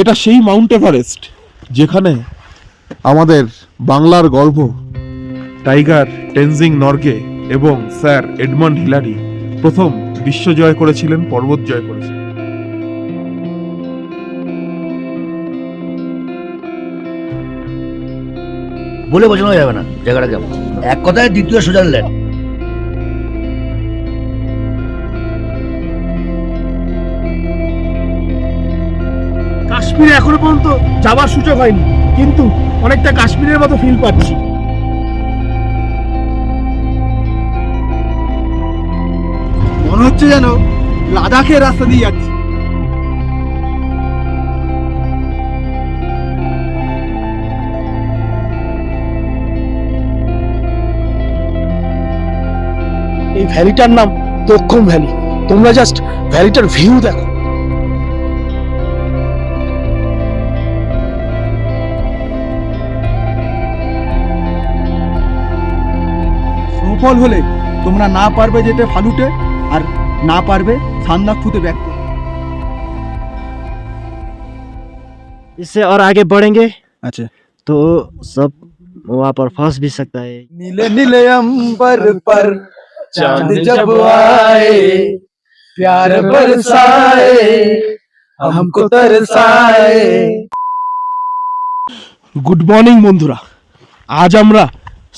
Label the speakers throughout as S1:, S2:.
S1: এটা সেই Mount Everest যেখানে আমাদের বাংলার গর্ব টাইগার, টেনজিং নর্গে এবং স্যার এডমন্ড হিলারি প্রথম বিশ্ব জয় করেছিলেন, পর্বত জয় করেছিলেন।
S2: বলে বোঝানো যাবে না, জায়গাটা কেমন? এক কথায় দ্বিতীয় সুইজারল্যান্ড
S3: কাশ্মীরে এখনও পর্যন্ত যাওয়ার সুযোগ হয়নি। কিন্তু অনেকটা কাশ্মীরের মতো ফিল পাচ্ছি।
S4: মনে হচ্ছে যেন লাদাখের রাস্তা দিয়ে যাচ্ছি।
S3: এই ভ্যালিটার নাম দক্ষম ভ্যালি। তোমরা জাস্ট ভ্যালিটার ভিউ দেখো।
S4: স্নোফল হলে তোমরা না পারবে যেতে ফালুটে আর না পারবে সান্দাকফুতে ব্যাক করতে
S5: इससे और आगे बढ़ेंगे
S4: আচ্ছা
S5: तो सब वहाँ पर फंस भी सकता है
S4: नीले नीले अंबर पर चांद जब आए प्यार बरसाए हमको तरसाए
S3: গুড মর্নিং বন্ধুরা আজ আমরা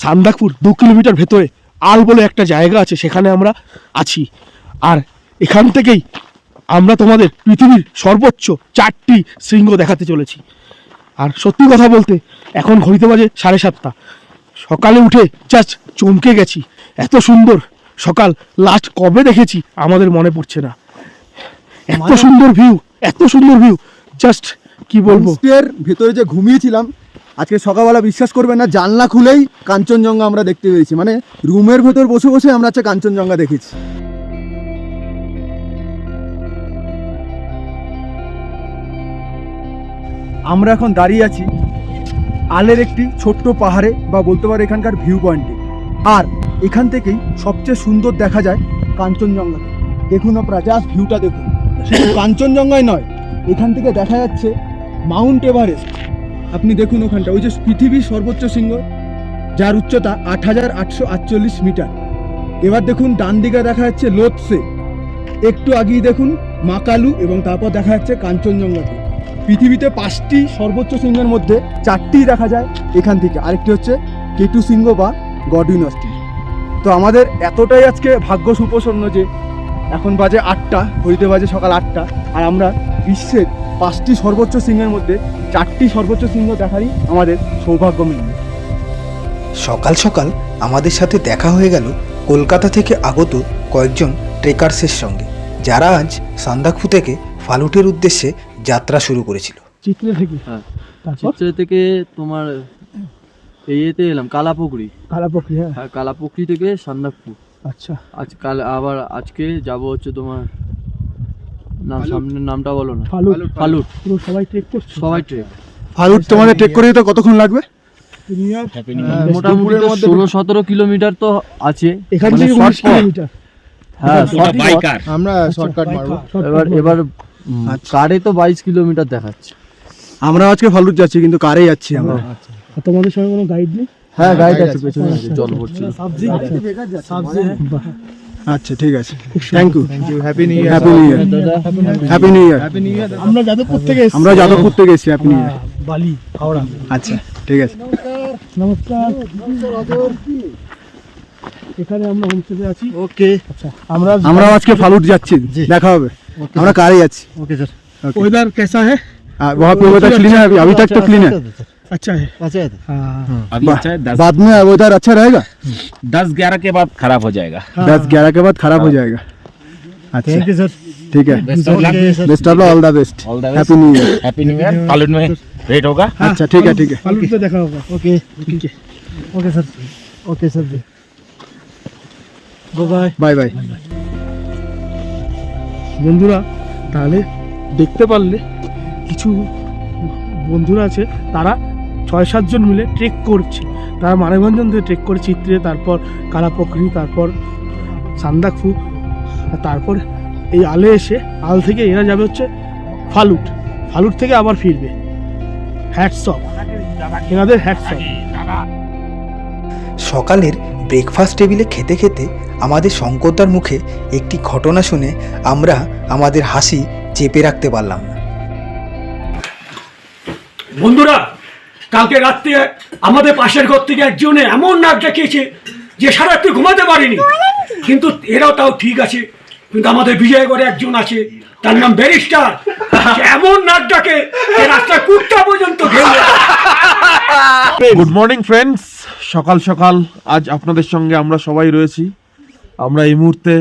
S3: সান্দাকপুর দু কিলোমিটার ভেতরে আল বলে একটা জায়গা আছে সেখানে আমরা আছি। আর এখান থেকেই আমরা তোমাদের পৃথিবীর সর্বোচ্চ চারটি শৃঙ্গ দেখাতে চলেছি। আর সত্যি কথা বলতে এখন ঘড়িতে বাজে সাড়ে সাতটা। সকালে উঠে জাস্ট চমকে গেছি। এত সুন্দর সকাল। লাস্ট কবে দেখেছি আমাদের মনে পড়ছে না। এত সুন্দর ভিউ এত সুন্দর ভিউ জাস্ট কি বলব?
S4: ভেতরে যে ঘুমিয়েছিলাম আজকে সকালবেলা বিশ্বাস করবেন না, জানলা খুলেই কাঞ্চনজঙ্ঘা আমরা দেখতে পেয়েছি। মানে রুমের ভেতর বসে বসে আমরা হচ্ছে কাঞ্চনজঙ্ঘা দেখেছি। আমরা এখন দাঁড়িয়ে আছি আলের একটি ছোট্ট পাহাড়ে বা বলতে পারো এখানকার ভিউ পয়েন্টে আর এখান থেকেই সবচেয়ে সুন্দর দেখা যায় কাঞ্চনজঙ্ঘা। দেখুন আপনারা জাস্ট ভিউটা দেখুন। কাঞ্চনজঙ্ঘায় নয়, এখান থেকে দেখা যাচ্ছে মাউন্ট এভারেস্ট আপনি দেখুন ওখানটা, ওই যে পৃথিবীর সর্বোচ্চ শৃঙ্গ, যার উচ্চতা আট হাজার আটশো আটচল্লিশ মিটার। এবার দেখুন, ডান দিকে দেখা যাচ্ছে লোৎসে একটু আগেই দেখুন মাকালু এবং তারপর দেখা যাচ্ছে কাঞ্চনজঙ্ঘাকে পৃথিবীতে পাঁচটি সর্বোচ্চ শৃঙ্গের মধ্যে চারটি দেখা যায় এখান থেকে। আরেকটি হচ্ছে কেটু শৃঙ্গ বা গডউইন অস্টিন তো আমাদের এতটাই আজকে ভাগ্য সুপ্রসন্ন যে এখন বাজে আটটা হইতে বাজে সকাল আটটা, আর আমরা বিশ্বের পাঁচটি সর্বোচ্চ সিংহের মধ্যে চারটি সর্বোচ্চ সিংহ দেখারই আমাদের সৌভাগ্য মিলবে
S6: সকাল সকাল আমাদের সাথে দেখা হয়ে গেল কলকাতা থেকে আগত কয়েকজন ট্রেকার্সের সঙ্গে যারা আজ সান্দাকফু থেকে ফালুটের উদ্দেশ্যে যাত্রা শুরু করেছিল।
S3: চিত্রে থেকে।
S7: হ্যাঁ। চিত্রে থেকে তোমার ইয়েতে এলাম কালাপুকুরি।
S3: কালাপক্ষী হ্যাঁ।
S7: হ্যাঁ কালাপুকুরি থেকে সান্দাকপুর
S3: আচ্ছা।
S7: আজ কাল আবার আজকে যাব হচ্ছে তোমার নাম সামনের নামটা বলো না।
S3: ফালুট।
S7: ফালুট।
S3: পুরো সবাই ট্রেক করছে।
S7: সবাই ট্রেক
S4: ফালুট তোমাদের ট্রেক করে যেতে কতক্ষণ লাগবে?
S7: মোটামুটি
S4: দুপুরের
S7: ষোলো সতেরো কিলোমিটার তো আছে।
S3: এখান
S7: মানে
S3: থেকে উনিশ কিলোমিটার।
S7: হ্যাঁ
S4: আমরা শর্টকাট মারবো।
S7: এবার এবার কারে তো বাইশ কিলোমিটার দেখাচ্ছে।
S4: আমরা আজকে ফালুট যাচ্ছি কিন্তু কারে যাচ্ছি আমরা।
S3: তোমাদের সঙ্গে কোনো গাইড নেই?
S7: হ্যাঁ গাইড আছে পেছনে আছে, জল ভরছিল।
S4: আচ্ছা ঠিক আছে thank you
S3: happy new
S4: happy new year happy new year
S3: আমরা যাদবপুর থেকে এসেছি
S4: আমরা যাদবপুর থেকে এসেছি হ্যাপি নিউ ইয়ার
S3: বালি হাওড়া
S4: আচ্ছা ঠিক আছে
S3: নমস্কার এখানে আমরা হোমস্টেতে আছি
S5: ओके
S3: আচ্ছা আমরা
S4: আমরা আজকে ফালুট যাচ্ছি দেখা হবে আমরা কারে যাচ্ছি
S5: ओके सर
S3: वेदर कैसा है
S4: हाँ, वहाँ पे वेदर क्लीन है अभी अभी तक तो क्लीन है
S3: अच्छा है
S5: अच्छा है
S3: हाँ
S8: अभी
S4: बा-
S8: अच्छा है दस
S4: बाद में वेदर अच्छा रहेगा
S8: दस ग्यारह के बाद खराब हो जाएगा
S4: दस ग्यारह के बाद खराब हो जाएगा अच्छा
S5: थैंक यू सर
S4: ठीक है
S8: best of luck
S4: best of all the best
S8: all the
S4: happy new year
S8: happy new year Phalut में रेट होगा
S4: अच्छा ठीक है ठीक है
S3: फालूट पे देखा होगा
S5: ओके
S3: ठीक है
S5: okay sir okay sir ji bye
S4: bye bye
S3: বন্ধুরা তাহলে দেখতে পারলে কিছু বন্ধুরা আছে তারা ছয় সাতজন মিলে ট্রেক করছে। তারা মানবঞ্জন থেকে ট্রেক করে চিত্রে তারপর কালাপকরি তারপর সান্দাকফু তারপর এই আলে এসে আল থেকে এরা যাবে হচ্ছে ফালুট। ফালুট থেকে আবার ফিরবে। হ্যাটস অফ এনাদের হ্যাটস অফ
S6: সকালের ব্রেকফাস্ট টেবিলে খেতে খেতে আমাদের শঙ্করদার মুখে একটি ঘটনা শুনে আমরা আমাদের হাসি চেপে রাখতে পারলাম না।
S9: বন্ধুরা কালকে রাত্রে আমাদের পাশের ঘর থেকে একজনে এমন নাক ডাকিয়েছে যে সারা রাত্রি ঘুমাতে পারিনি। কিন্তু এরাও তাও ঠিক আছে, কিন্তু আমাদের বিজয়গড়ে একজন আছে, তার নাম ব্যারিস্টার। এমন নাক ডাকে রাস্তা কুত্তা পর্যন্ত
S1: গুড মর্নিং ফ্রেন্ডস সকাল সকাল আজ আপনাদের সঙ্গে আমরা সবাই রয়েছি। আমরা এই মুহূর্তে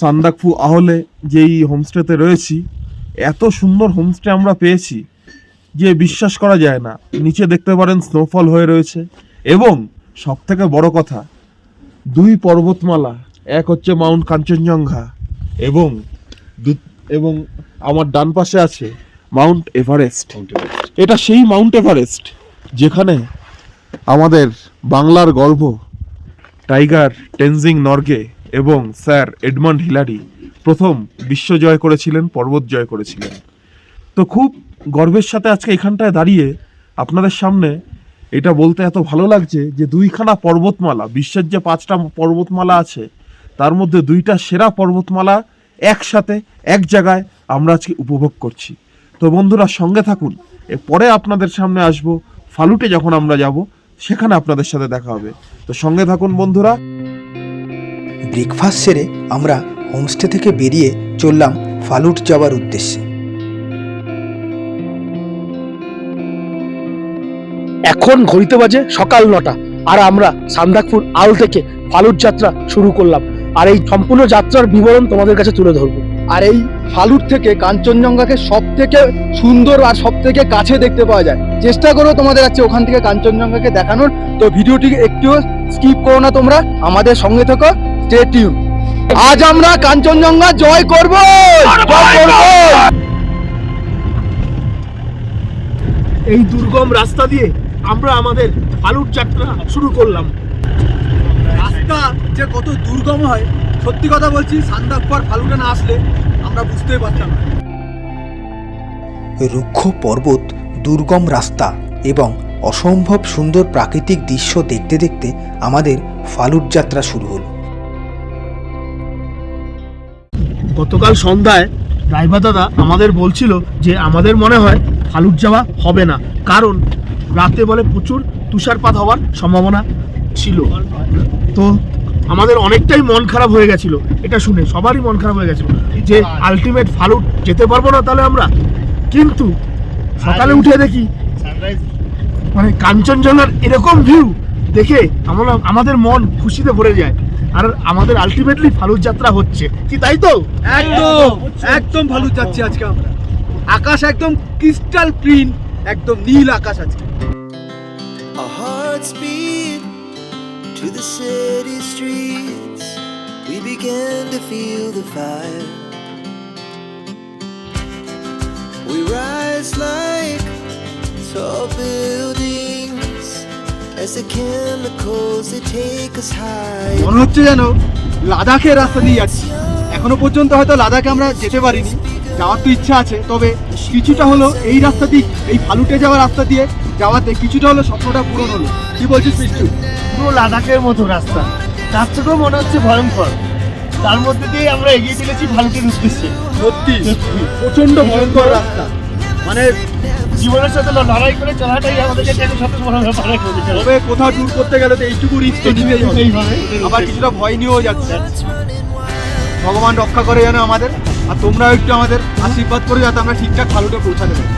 S1: সান্দাকফু আহলে যেই হোমস্টেতে রয়েছি, এত সুন্দর হোমস্টে আমরা পেয়েছি। যে বিশ্বাস করা যায় না। নিচে দেখতে পারেন স্নোফল হয়ে রয়েছে। এবং সব থেকে বড় কথা দুই পর্বতমালা এক হচ্ছে মাউন্ট কাঞ্চনজঙ্ঘা এবং এবং আমার ডান পাশে আছে মাউন্ট এভারেস্ট। এটা সেই মাউন্ট এভারেস্ট যেখানে আমাদের বাংলার গর্ব টাইগার টেনজিং নর্গে এবং স্যার এডমন্ড হিলারি প্রথম বিশ্ব জয় করেছিলেন পর্বত জয় করেছিলেন। তো খুব গর্বের সাথে আজকে এখানটায় দাঁড়িয়ে আপনাদের সামনে এটা বলতে এত ভালো লাগছে যে দুইখানা পর্বতমালা, বিশ্বের যে পাঁচটা পর্বতমালা আছে, তার মধ্যে দুইটা সেরা পর্বতমালা একসাথে, এক জায়গায় আমরা আজকে উপভোগ করছি। তো বন্ধুরা, সঙ্গে থাকুন। পরে আপনাদের সামনে আসব, ফালুটে যখন আমরা যাব, সেখানে আপনাদের সাথে দেখা হবে। তো সঙ্গে থাকুন বন্ধুরা।
S6: ব্রেকফাস্ট সেরে আমরা হোমস্টে থেকে বেরিয়ে চললাম ফালুট যাওয়ার উদ্দেশ্যে।
S3: এখন ঘড়িতে বাজে সকাল নটা আর আমরা সান্দাকপুর আল থেকে ফালুট যাত্রা শুরু করলাম। আর এই সম্পূর্ণ যাত্রার বিবরণ তোমাদের কাছে তুলে ধরবো।
S4: আর এই ফালুট থেকে কাঞ্চনজঙ্ঘাকে সব থেকে সুন্দর আর সব থেকে কাছে দেখতে পাওয়া যায়। চেষ্টা করো তোমাদের আছে ওখান থেকে কাঞ্চনজঙ্ঘাকে দেখানোর। তো ভিডিওটি একটুও স্কিপ করো না তোমরা আমাদের সঙ্গে থেকো স্টে টিউন আজ আমরা কাঞ্চনজঙ্ঘা জয় করব! জয় করব!
S3: এই দুর্গম রাস্তা দিয়ে আমরা আমাদের ফালুট যাত্রা শুরু করলাম।
S4: রাস্তা যে কত দুর্গম হয় সত্যি কথা বলছি সান্দাকপর ফালুটে না আসলে আমরা বুঝতেই পারতাম না।
S6: রুক্ষ পর্বত দুর্গম রাস্তা এবং অসম্ভব সুন্দর প্রাকৃতিক দৃশ্য দেখতে দেখতে আমাদের ফালুট যাত্রা শুরু হলো।
S3: গতকাল সন্ধ্যায় ড্রাইভার দাদা আমাদের বলছিল যে আমাদের মনে হয় ফালুট যাওয়া হবে না কারণ রাতে বলে প্রচুর তুষারপাত হওয়ার সম্ভাবনা ছিল। তো আমাদের অনেকটাই মন খারাপ হয়ে গেছিল এটা শুনে সবারই মন খারাপ হয়ে গেছিল যে আলটিমেট ফালুট যেতে পারব না তাহলে আমরা। কিন্তু সকালে উঠে দেখি মানে কাঞ্চনজঙ্ঘার এরকম ভিউ দেখে আমরা আমাদের মন খুশিতে ভরে যায়। আর আমাদের আলটিমেটলি ফালুট যাত্রা হচ্ছে। কি তাই তো?
S4: একদম একদম ফালুট যাচ্ছি আজকে আমরা। আকাশ একদম ক্রিস্টাল ক্লিন একদম নীল আকাশ আজকে।
S10: Hearts beat to the city streets. We began to feel the fire. We rise like tall buildings as the chemicals they take us high.
S4: মনে হচ্ছে যেন লাদাখের রাস্তা দিয়ে যাচ্ছি এখনও পর্যন্ত হয়তো লাদাখে আমরা যেতে পারিনি যাওয়ার তো ইচ্ছা আছে তবে কিছুটা হলো এই রাস্তা দিয়ে এই ফালুটে যাওয়ার রাস্তা দিয়ে যাওয়াতে কিছুটা হলো স্বপ্নটা পূরণ হলো। কি বলছিস মিষ্টু?
S3: পুরো লাদাখের মতো রাস্তা। তার থেকেও মনে হচ্ছে ভয়ঙ্কর। তার মধ্যে দিয়ে আমরা এগিয়ে চলেছি ভালুকের উদ্দেশ্যে।
S4: সত্যি? প্রচণ্ড ভয়ঙ্কর রাস্তা। মানে
S3: জীবনের সাথে লড়াই করে চলাটাই আমাদের কাছে সবচেয়ে বড় ব্যাপার
S4: তবে কোথাও ট্যুর করতে গেলে তো এইটুকু রিস্ক
S3: এইভাবে।
S4: আবার কিছুটা ভয় নিয়েও যাচ্ছে। ভগবান রক্ষা করে যেন আমাদের। আর তোমরাও একটু আমাদের আশীর্বাদ করে যাতে আমরা ঠিকঠাক ফালুটে পৌঁছাতে পারি।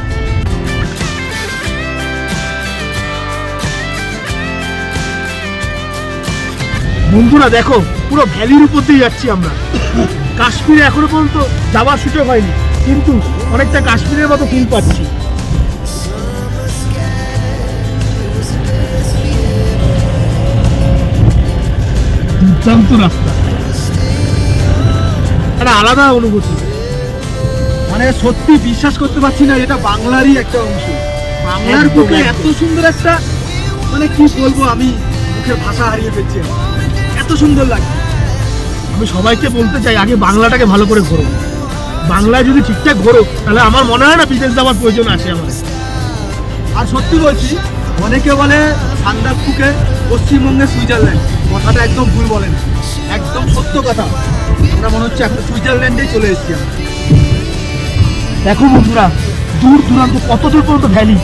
S3: বন্ধুরা, দেখো, পুরো ভ্যালির উপর দিয়ে যাচ্ছি আমরা। কাশ্মীরে এখনও পর্যন্ত যাওয়ার সুযোগ হয়নি, কিন্তু অনেকটা কাশ্মীরের মতো ফিল পাচ্ছি। দুর্দান্ত রাস্তা। একটা আলাদা অনুভূতি।
S4: মানে সত্যি বিশ্বাস করতে পারছি না এটা বাংলারই একটা অংশ। বাংলার বুকে এত সুন্দর একটা মানে কি বলব আমি মুখের ভাষা হারিয়ে ফেলছি এত সুন্দর লাগে।
S3: আমি সবাইকে বলতে চাই আগে বাংলাটাকে ভালো করে ঘোরো। বাংলায় যদি ঠিকঠাক ঘোরো তাহলে আমার মনে হয় না বিদেশ যাওয়ার প্রয়োজন আছে আমার।
S4: আর সত্যি বলছি অনেকে বলে সান্দাকফুকে পশ্চিমবঙ্গের সুইজারল্যান্ড। কথাটা একদম ভুল বলে না একদম সত্য কথা। আমরা মনে হচ্ছে এখন সুইজারল্যান্ডেই চলে এসেছি আমরা।
S3: দেখো বন্ধুরা, দূর দূরান্ত, কত দূর পর্যন্ত ভ্যালি?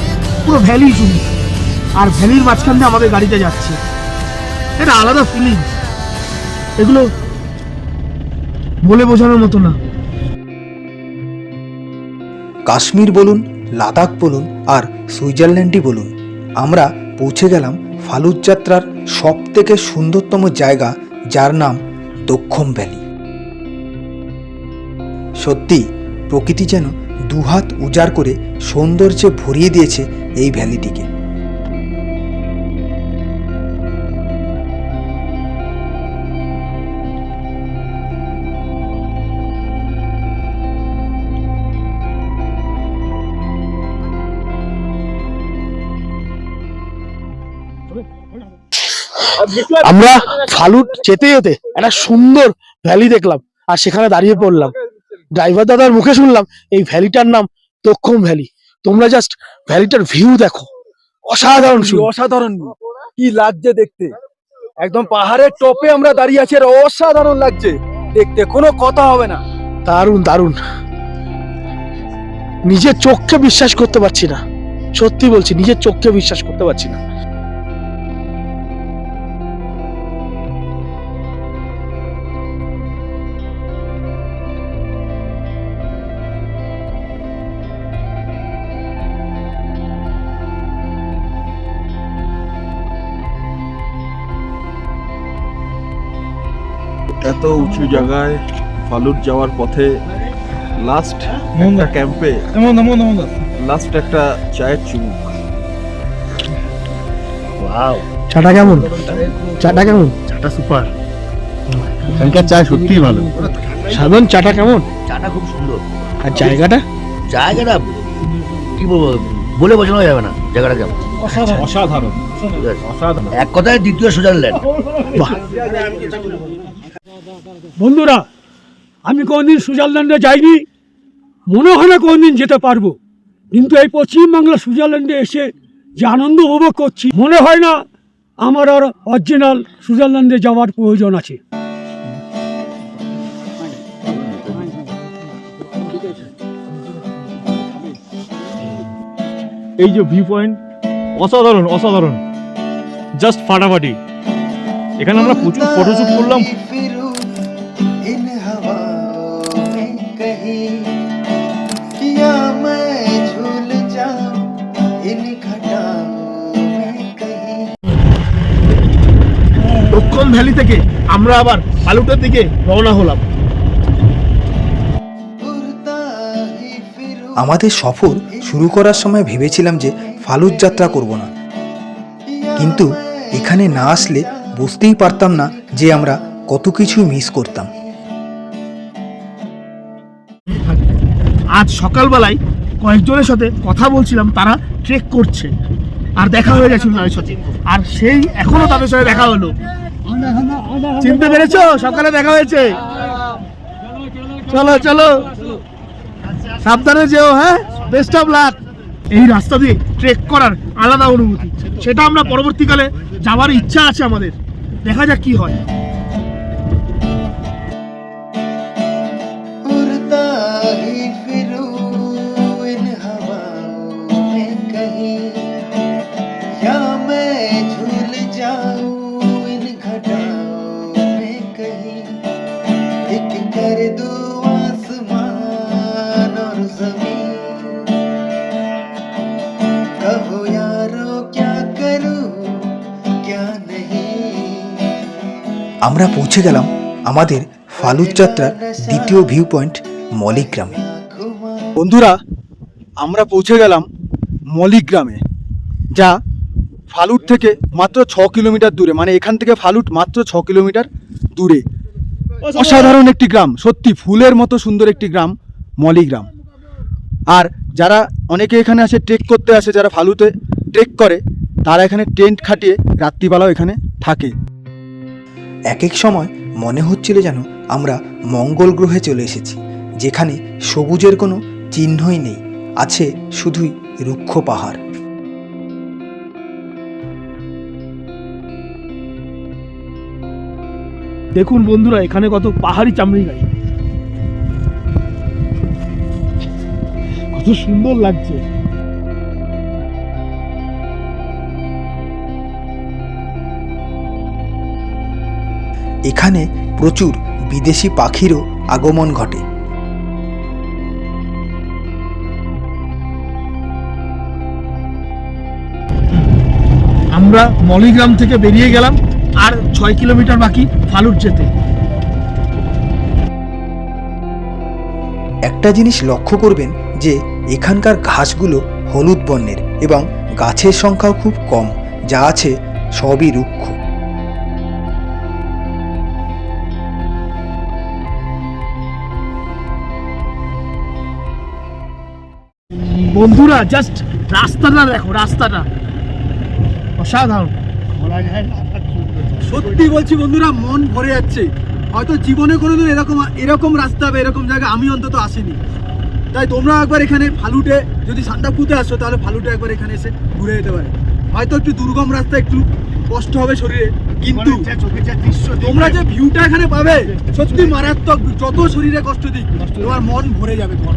S3: পুরো ভ্যালি শুধু আর ভ্যালির মাঝখান দিয়ে আমাদের গাড়িতে যাচ্ছে। এটা আলাদা ফিলিং এগুলো বলে বোঝানোর মতো না।
S6: কাশ্মীর বলুন, লাদাখ বলুন, আর সুইজারল্যান্ডই বলুন। আমরা পৌঁছে গেলাম ফালুত যাত্রার সব থেকে সুন্দরতম জায়গা, যার নাম দক্ষম ভ্যালি। সত্যি প্রকৃতি যেন দুহাত উজাড় করে সৌন্দর্যে ভরিয়ে দিয়েছে এই ভ্যালিটিকে।
S3: আমরা ফালুট যেতে যেতে একটা সুন্দর ভ্যালি দেখলাম আর সেখানে দাঁড়িয়ে পড়লাম। ড্রাইভার দাদার মুখে শুনলাম এই ভ্যালিটার নাম তক্ষম ভ্যালি তোমরা জাস্ট ভ্যালিটার ভিউ দেখো। অসাধারণ
S4: অসাধারণ কি লাগছে দেখতে। একদম পাহাড়ের টপে আমরা দাঁড়িয়ে আছি আর অসাধারণ লাগছে। দেখতে কোনো কথা হবে না।
S3: দারুণ দারুণ। নিজের চোখকে বিশ্বাস করতে পারছি না। সত্যি বলছি নিজের চোখকে বিশ্বাস করতে পারছি না।
S1: এত উঁচু জায়গায় ফালুট যাওয়ার পথে লাস্ট একটা ক্যাম্পে লাস্ট একটা চায়ের চুমুক।
S2: ওয়াও
S3: চাটা কেমন? চাটা কেমন?
S2: চাটা সুপার
S3: এখানকার চা সত্যিই ভালো। সাধারণ চাটা কেমন?
S2: চাটা খুব সুন্দর।
S3: আর জায়গাটা?
S2: জায়গাটা কি বলব বলে বোঝানো যাবে না জায়গাটা কেমন।
S8: অসাধারণ।
S2: আছে? এক কথায় দ্বিতীয় সুইজারল্যান্ড
S9: বন্ধুরা, আমি কোনোদিন সুইজারল্যান্ডে যাইনি। মনে হয় না কোনোদিন যেতে পারব। কিন্তু এই পশ্চিমবাংলা সুইজারল্যান্ডে এসে যে আনন্দ উপভোগ করছি, মনে হয় না আমার আর অরিজিনাল সুইজারল্যান্ডে যাওয়ার প্রয়োজন আছে।
S8: এই যে ভিউ পয়েন্ট অসাধারণ অসাধারণ। জাস্ট ফাটাফাটি। এখানে আমরা প্রচুর ফটোশুট করলাম।
S10: में कहीं या मैं झूल जाऊं इन घटाओं में कहीं
S3: দক্ষম ভ্যালি থেকে আমরা আবার ফালুটের দিকে রওনা হলাম
S10: उड़ता ही फिरूं
S6: আমাদের সফর শুরু করার সময় ভেবেছিলাম যে ফালুত যাত্রা করব না কিন্তু এখানে না আসলে বুঝতেই পারতাম না যে আমরা কত কিছু মিস করতাম
S3: আজ সকালবেলায় কয়েকজনের সাথে কথা বলছিলাম, তারা ট্রেক করছে। আর দেখা হয়ে গেছিল তাদের সাথে। আর সেই এখনও তাদের সাথে দেখা হলো। চিনতে পেরেছ? সকালে দেখা হয়েছে। চলো চলো। সাবধানে যেও হ্যাঁ? বেস্ট অফ লাক এই রাস্তা দিয়ে ট্রেক করার আলাদা অনুভূতি। সেটা আমরা পরবর্তীকালে যাওয়ার ইচ্ছা আছে আমাদের। দেখা যাক কি হয়।
S6: আমরা পৌঁছে গেলাম আমাদের ফালুত যাত্রার দ্বিতীয় ভিউ পয়েন্ট মলিগ্রামে।
S4: বন্ধুরা, আমরা পৌঁছে গেলাম মলিক গ্রামে যা ফালুট থেকে মাত্র ছ কিলোমিটার দূরে মানে এখান থেকে ফালুট মাত্র ছ কিলোমিটার দূরে। অসাধারণ একটি গ্রাম, সত্যি ফুলের মতো সুন্দর একটি গ্রাম মলি গ্রাম আর যারা অনেকে এখানে আসে ট্রেক করতে আসে, যারা ফালুতে ট্রেক করে, তারা এখানে টেন্ট খাটিয়ে রাত্রিবেলাও এখানে থাকে।
S6: এক এক সময় মনে হচ্ছিল যেন আমরা মঙ্গল গ্রহে চলে এসেছি, যেখানে সবুজের কোনো চিহ্নই নেই, আছে শুধুই রুক্ষ পাহাড়।
S3: দেখুন বন্ধুরা, এখানে কত পাহাড়ি চামড়ি গাছ। কত সুন্দর লাগছে।
S6: এখানে প্রচুর বিদেশি পাখিরও আগমন ঘটে।
S3: আমরা মলিগ্রাম থেকে বেরিয়ে গেলাম আর ছয় কিলোমিটার বাকি ফালুট যেতে।
S6: একটা জিনিস লক্ষ্য করবেন যে এখানকার ঘাসগুলো হলুদ বর্ণের এবং গাছের সংখ্যাও খুব কম যা আছে সবই রুক্ষ।
S3: বন্ধুরা জাস্ট রাস্তাটা দেখো রাস্তাটা। অসাধারণ।
S4: সত্যি বলছি বন্ধুরা মন ভরে যাচ্ছে। হয়তো জীবনে কোনোদিন এরকম এরকম রাস্তা বা এরকম জায়গা আমি অন্তত আসিনি। তাই তোমরা একবার এখানে ফালুটে যদি সান্দাপুতে আসো তাহলে ফালুটে একবার এখানে এসে ঘুরে যেতে পারে। হয়তো একটু দুর্গম রাস্তা একটু কষ্ট হবে শরীরে কিন্তু তোমরা যে ভিউটা এখানে পাবে সত্যি মারাত্মক যত শরীরে কষ্ট দিক তোমার মন ভরে যাবে মন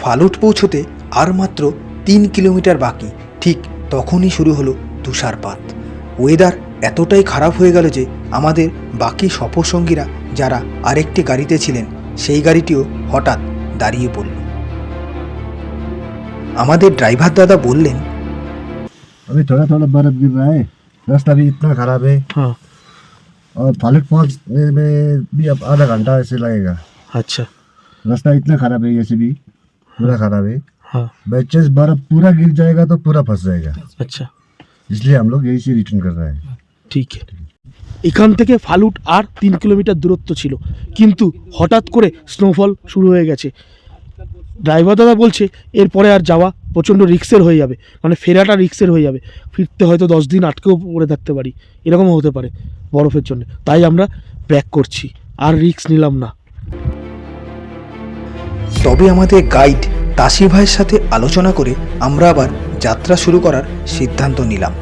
S6: ফালুট পৌঁছতে আর মাত্র তিন কিলোমিটার বাকি ঠিক তখনই শুরু হলো তুষারপাত ওয়েদার এতটাই খারাপ হয়ে গেল যে আমাদের বাকি সফরসঙ্গীরা যারা আরেকটি গাড়িতে ছিলেন সেই গাড়িটিও হঠাৎ দাঁড়িয়ে পড়ল আমাদের ড্রাইভার দাদা বললেন
S5: अभी थोड़ा थोड़ा बर्फ गिर रहा है रास्ता भी इतना खराब है
S3: हाँ
S5: और फालुट पहुंचने में भी अब आधा घंटा ऐसे लगेगा
S3: আচ্ছা
S5: रास्ता इतना खराब है जैसे भी पूरा खराब है
S3: हाँ
S5: बच्चे बर्फ पूरा गिर जाएगा तो पूरा फंस जाएगा
S3: আচ্ছা
S5: इसलिए हम लोग यही से रिटर्न कर रहे हैं
S3: ঠিক এখান থেকে ফালুট আর তিন কিলোমিটার দূরত্ব ছিল কিন্তু হঠাৎ করে স্নোফল শুরু হয়ে গেছে ড্রাইভার দাদা বলছে এরপরে আর যাওয়া প্রচণ্ড রিক্সের হয়ে যাবে মানে ফেরাটা রিক্সের হয়ে যাবে ফিরতে হয়তো দশ দিন আটকেও পড়ে থাকতে পারি এরকমও হতে পারে বরফের জন্য তাই আমরা ব্যাক করছি আর রিক্স নিলাম না
S6: তবে আমাদের গাইড তাসি ভাইয়ের সাথে আলোচনা করে আমরা আবার যাত্রা শুরু করার সিদ্ধান্ত নিলাম।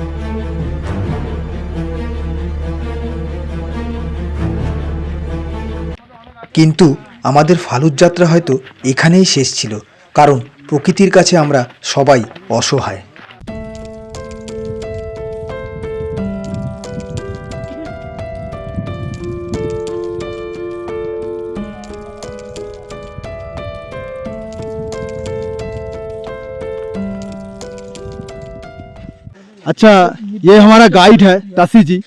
S6: কিন্তু আমাদের ফালুদ যাত্রা হয়তো এখানেই শেষ ছিল, কারণ প্রকৃতির কাছে আমরা সবাই অসহায়।
S4: अच्छा ये हमारा गाइड है तासी जी।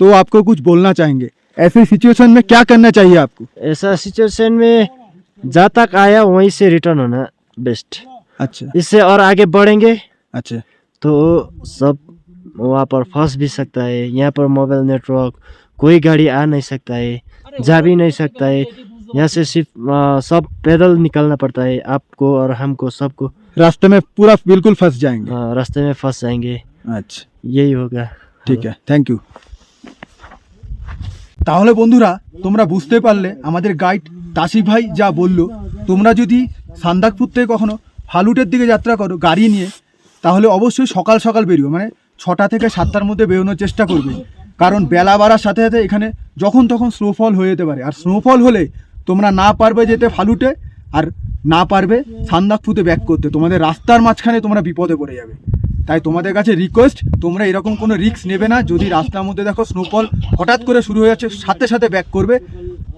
S4: तो आपको कुछ बोलना चाहेंगे। ऐसे सिचुएशन में क्या करना चाहिए आपको?
S5: ऐसा सिचुएशन में जहाँ तक आया वहीं से रिटर्न होना बेस्ट
S4: अच्छा।
S5: इससे और आगे बढ़ेंगे।
S4: अच्छा।
S5: तो सब वहाँ पर फंस भी सकता है। यहाँ पर मोबाइल नेटवर्क कोई गाड़ी आ नहीं सकता है जा भी नहीं सकता है। यहाँ से सिर्फ़ आ, सब पैदल निकलना पड़ता है। आपको और हमको सबको
S4: रास्ते में पूरा बिल्कुल फंस जाएँगे।
S5: आ, रास्ते में फंस जाएँगे।
S4: अच्छा
S5: यही होगा
S4: ঠিক আছে থ্যাংক ইউ তাহলে বন্ধুরা তোমরা বুঝতে পারলে আমাদের গাইড তাসি ভাই যা বলল তোমরা যদি সান্দাকপুর থেকে কখনো ফালুটের দিকে যাত্রা করো গাড়ি নিয়ে তাহলে অবশ্যই সকাল সকাল বেরিও মানে ছটা থেকে সাতটার মধ্যে বেরোনোর চেষ্টা করবে কারণ বেলা বাড়ার সাথে সাথে এখানে যখন তখন স্নোফল হয়ে যেতে পারে আর স্নোফল হলে তোমরা না পারবে যেতে ফালুটে আর না পারবে সান্দাকপুতে ব্যাক করতে তোমাদের রাস্তার মাঝখানে তোমরা বিপদে পড়ে যাবে তাই তোমাদের কাছে রিকোয়েস্ট তোমরা এরকম কোনো রিস্ক নেবে না। যদি রাস্তার মধ্যে দেখো স্নোফল হঠাৎ করে শুরু হয়ে যাচ্ছে, সাথে সাথে ব্যাক করবে।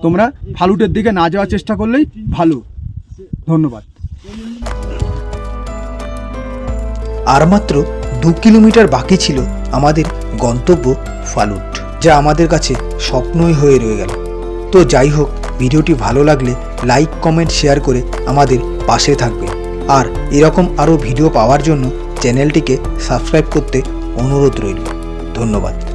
S4: তোমরা ফালুটের দিকে না যাওয়ার চেষ্টা করলেই ভালো। ধন্যবাদ।
S6: আর মাত্র দু কিলোমিটার বাকি ছিল আমাদের গন্তব্য ফালুট, যা আমাদের কাছে স্বপ্নই হয়ে রয়ে গেল। তো যাই হোক, ভিডিওটি ভালো লাগলে লাইক কমেন্ট শেয়ার করে আমাদের পাশে থাকবে। আর এরকম আরও ভিডিও পাওয়ার জন্য চ্যানেলটিকে সাবস্ক্রাইব করতে অনুরোধ রইল। ধন্যবাদ।